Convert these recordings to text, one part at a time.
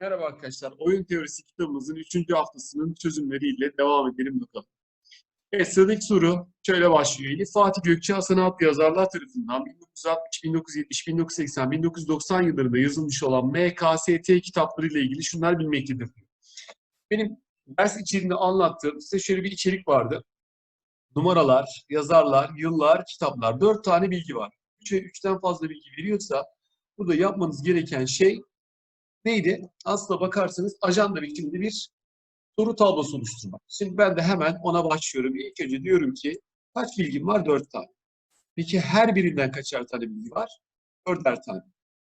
Merhaba arkadaşlar. Oyun teorisi kitabımızın 3. haftasının çözümleriyle devam edelim bakalım. Evet sıradaki soru şöyle başlıyor. Elif Fatih Gökçe Hasan adlı yazarlar tarafından 1960, 1970, 1980, 1990 yıllarında yazılmış olan MKST kitapları ile ilgili şunlar bilmektedir. Benim ders içeriğinde anlattığım size şöyle bir içerik vardı. Numaralar, yazarlar, yıllar, kitaplar. Dört tane bilgi var. Üç ve üçten fazla bilgi veriyorsa burada yapmanız gereken şey neydi? Aslına bakarsanız ajanda biçiminde bir soru tablosu oluşturmak. Şimdi ben de hemen ona başlıyorum. İlk önce diyorum ki kaç bilgim var? Dört tane. Peki her birinden kaçar tane bilgi var? Dörder tane.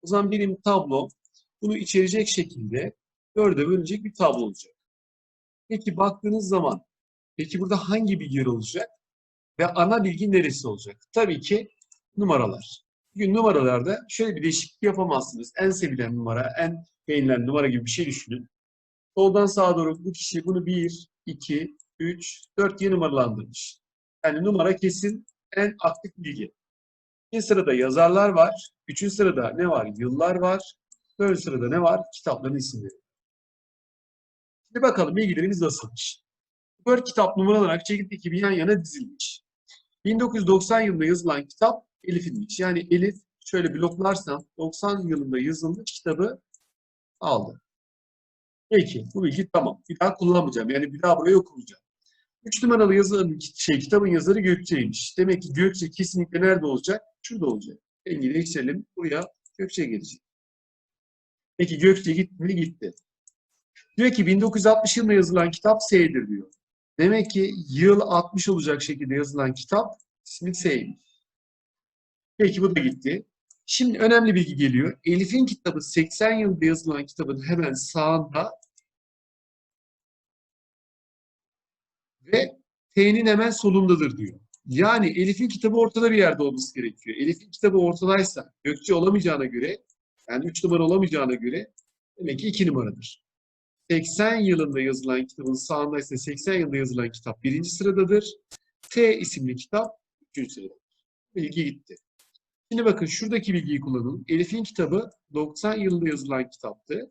O zaman benim tablo bunu içerecek şekilde dörde bölünecek bir tablo olacak. Peki baktığınız zaman peki burada hangi bilgiler olacak? Ve ana bilgi neresi olacak? Tabii ki numaralar. Bugün numaralarda şöyle bir değişiklik yapamazsınız. En sevilen numara, en beğenilen numara gibi bir şey düşünün. Soldan sağa doğru bu kişi bunu 1, 2, 3, 4 diye numaralandırmış. Yani numara kesin en aktif bilgi. İkinci sırada yazarlar var. Üçüncü sırada ne var? Yıllar var. Dördüncü sırada ne var? Kitapların isimleri. Şimdi bakalım bilgilerimiz nasılmış. Dört kitap numaralanarak çekirdek gibi yan yana dizilmiş. 1990 yılında yazılan kitap Elif'inmiş. Yani Elif şöyle bloklarsam 90 yılında yazılmış kitabı aldı. Peki bu bilgi tamam. Bir daha kullanmayacağım. Yani bir daha buraya okumayacağım. 3 numaralı yazarın şey, kitabın yazarı Gökçe'ymiş. Demek ki Gökçe kesinlikle nerede olacak? Şurada olacak. Rengi değiştirelim. Buraya Gökçe gelecek. Peki Gökçe gitti mi? Gitti. Diyor ki 1960 yılında yazılan kitap S'dir diyor. Demek ki yıl 60 olacak şekilde yazılan kitap ismi S'ymiş. Peki bu da gitti. Şimdi önemli bilgi geliyor. Elif'in kitabı 80 yılında yazılan kitabın hemen sağında ve T'nin hemen solundadır diyor. Yani Elif'in kitabı ortada bir yerde olması gerekiyor. Elif'in kitabı ortadaysa Gökçe olamayacağına göre yani 3 numara olamayacağına göre demek ki 2 numaradır. 80 yılında yazılan kitabın sağındaysa 80 yılında yazılan kitap birinci sıradadır. T isimli kitap üçüncü sıradadır. Bilgi gitti. Şimdi bakın şuradaki bilgiyi kullanalım. Elif'in kitabı 90 yılında yazılan kitaptı.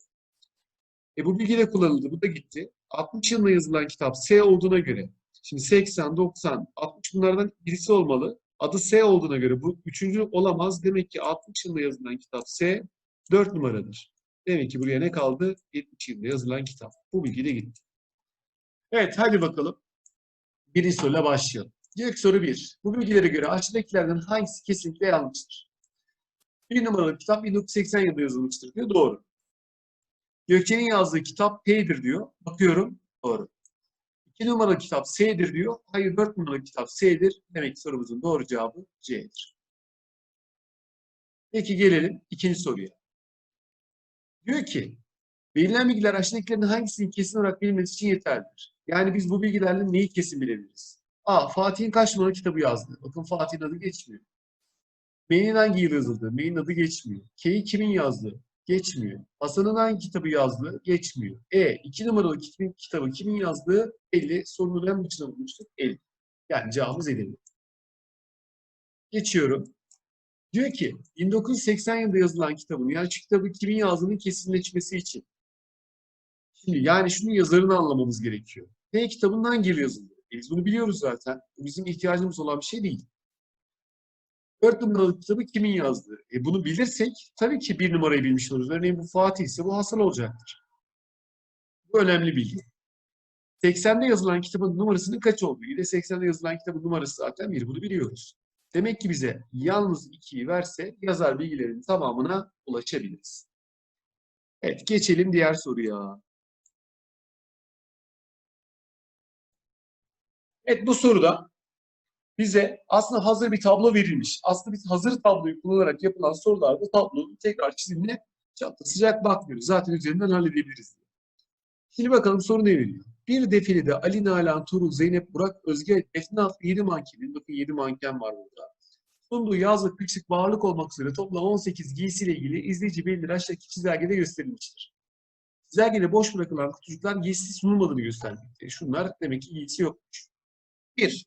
E bu bilgi de kullanıldı. Bu da gitti. 60 yılında yazılan kitap S olduğuna göre. Şimdi 80, 90, 60 bunlardan birisi olmalı. Adı S olduğuna göre bu üçüncü olamaz. Demek ki 60 yılında yazılan kitap S 4 numaradır. Demek ki buraya ne kaldı? 70 yılında yazılan kitap. Bu bilgi de gitti. Evet hadi bakalım. Birinci soruyla başlayalım. İlk soru 1. Bu bilgilere göre aşağıdakilerden hangisi kesinlikle yanlıştır? Bir numaralı kitap 1980 yılında yazılmıştır diyor. Doğru. Gökçe'nin yazdığı kitap P'dir diyor. Bakıyorum. Doğru. İki numaralı kitap S'dir diyor. Hayır dört numaralı kitap S'dir. Demek ki sorumuzun doğru cevabı C'dir. Peki gelelim ikinci soruya. Diyor ki verilen bilgiler aşağıdakilerin hangisinin kesin olarak bilinmesi için yeterlidir? Yani biz bu bilgilerle neyi kesin bilebiliriz? A. Fatih'in kaç numaralı kitabı yazdı? Bakın Fatih'in adı geçmiyor. B'nin hangi yıl yazıldı? B'nin adı geçmiyor. K'yi kimin yazdı? Geçmiyor. Hasan'ın hangi kitabı yazdı? Geçmiyor. E. iki numaralı kitabın, kitabı kimin yazdığı belli. Sorunun en başına bulmuştuk. El. Yani cevabımız Edirne. Geçiyorum. Diyor ki 1980 yılında yazılan kitabın yani kitabı kimin yazdığının kesinleşmesi için. Şimdi yani şunun yazarını anlamamız gerekiyor. Ne kitabın hangi yıl yazıldı? Biz bunu biliyoruz zaten. Bu bizim ihtiyacımız olan bir şey değil. Dört numaralı kitabı kimin yazdığı? E bunu bilirsek tabii ki bir numarayı bilmiş oluruz. Örneğin bu Fatih ise bu Hasan olacaktır. Bu önemli bilgi. 80'de yazılan kitabın numarasının kaç olduğu. Yine 80'de yazılan kitabın numarası zaten bir. Bunu biliyoruz. Demek ki bize yalnız 2'yi verse yazar bilgilerin tamamına ulaşabiliriz. Evet geçelim diğer soruya. Evet bu soruda bize aslında hazır bir tablo verilmiş. Aslında biz hazır tabloyu kullanarak yapılan sorularda tablonun tekrar çizimine da sıcak bakmıyoruz. Zaten üzerinden halledebiliriz. Şimdi bakalım soru ne veriyor? Bir defilede Ali, Nalan, Tuğrul, Zeynep, Burak, Özge, Defne adlı 7 mankenin, bakın 7 manken var burada. Sunduğu yazlık, küçük, bağırlık olmak üzere toplam 18 giysiyle ilgili izleyici bildiri aşağıdaki çizelgede gösterilmiştir. Çizelgede boş bırakılan kutucuklar giysi sunulmadığını göstermekte. Şunlar demek ki giysi yokmuş. Bir,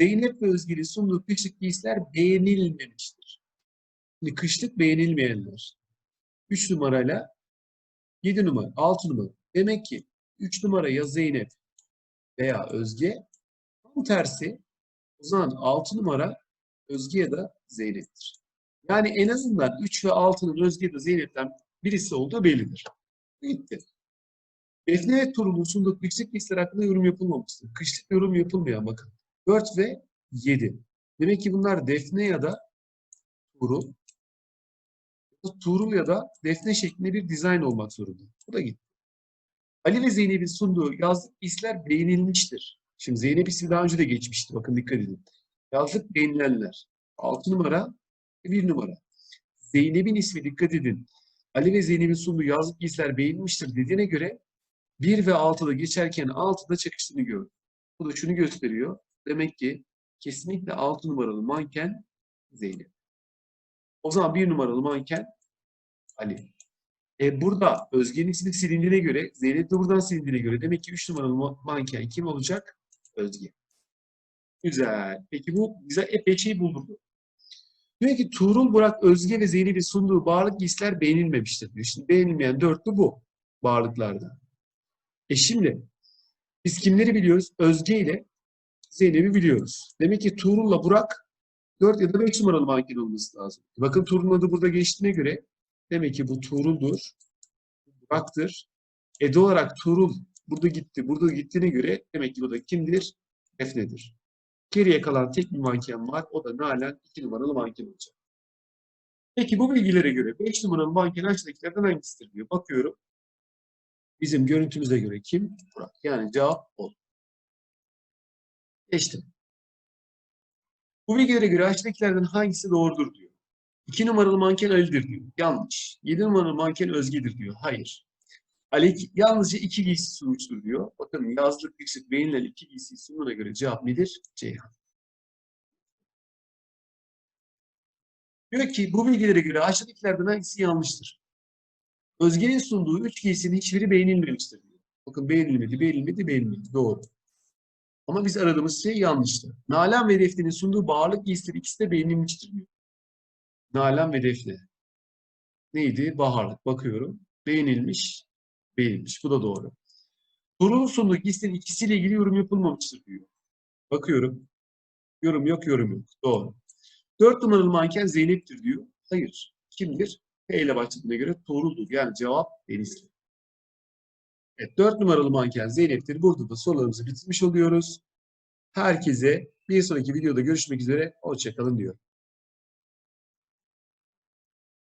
Zeynep ve Özgür'ün sunduğu kışlık giysiler beğenilmemiştir. Şimdi kışlık beğenilmeyenler. Üç numarayla 7 numara, 6 numara. Demek ki 3 numara ya Zeynep veya Özge. Tam tersi o zaman 6 numara Özge ya da Zeynep'tir. Yani en azından 3 ve 6'nın Özge ya da Zeynep'ten birisi olduğu bellidir. Bitti. Defne ve Tuğrul'un sundukları yüksek listeler hakkında yorum yapılmamıştır. Kışlık yorum yapılmayan bakın. 4 ve 7. Demek ki bunlar Defne ya da Tuğrul. Tuğrul ya da Defne şeklinde bir dizayn olmak zorunda. Bu da gitti. Ali ve Zeynep'in sunduğu yazlık isler beğenilmiştir. Şimdi Zeynep ismi daha önce de geçmişti. Bakın dikkat edin. Yazlık beğenilenler. 6 numara, 1 numara. Zeynep'in ismi dikkat edin. Ali ve Zeynep'in sunduğu yazlık isler beğenilmiştir dediğine göre 1 ve 6'da geçerken 6'da çakıştığını gördüm. Bu da şunu gösteriyor. Demek ki kesinlikle 6 numaralı manken Zeynep. O zaman 1 numaralı manken Ali. E burada Özge'nin ismi silindiğine göre, Zeynep de buradan silindiğine göre demek ki 3 numaralı ma- manken kim olacak? Özge. Güzel. Peki bu bize epey şey buldurdu. Diyor ki Tuğrul, Burak, Özge ve Zeynep'in sunduğu bağırlık giysiler beğenilmemiştir. Şimdi beğenilmeyen dörtlü bu bağırlıklarda. E şimdi biz kimleri biliyoruz? Özge ile Zeynep'i biliyoruz. Demek ki Tuğrul'la Burak 4 ya da 5 numaralı manken olması lazım. Bakın Tuğrul'un adı burada geçtiğine göre demek ki bu Tuğrul'dur. Burak'tır. E doğal olarak Tuğrul burada gitti, burada gittiğine göre demek ki bu da kimdir? Defne'dir. Geriye kalan tek bir manken var. O da Nalan 2 numaralı manken olacak. Peki bu bilgilere göre 5 numaralı manken aşağıdakilerden hangisidir diyor. Bakıyorum. Bizim görüntümüze göre kim? Burak. Yani cevap o. Geçtim. Bu bilgilere göre aşağıdakilerden hangisi doğrudur diyor. 2 numaralı manken Ali'dir diyor. Yanlış. 7 numaralı manken Özge'dir diyor. Hayır. Ali yalnızca iki giysi sunmuştur diyor. Bakın yazlık yüksek beğenilen iki giysi sunduğuna göre cevap nedir? Ceyhan. Diyor ki bu bilgilere göre aşağıdakilerden hangisi yanlıştır? Özge'nin sunduğu üç giysinin hiçbiri beğenilmemiştir. Bakın beğenilmedi, beğenilmedi, beğenilmedi. Doğru. Ama biz aradığımız şey yanlıştı. Nalan ve Defne'nin sunduğu bağırlık giysileri ikisi de beğenilmiştir diyor. Nalan ve Defne. Neydi? Baharlık. Bakıyorum. Beğenilmiş, beğenilmiş. Bu da doğru. Tuğrul'un sunduğu giysinin ikisiyle ilgili yorum yapılmamıştır diyor. Bakıyorum. Yorum yok, yorum yok. Doğru. Dört numaralı manken Zeynep'tir diyor. Hayır. Kimdir? P ile başladığına göre Tuğrul'dur. Yani cevap Denizli. Evet, dört numaralı manken Zeynep'tir. Burada da sorularımızı bitirmiş oluyoruz. Herkese bir sonraki videoda görüşmek üzere. Hoşçakalın diyorum.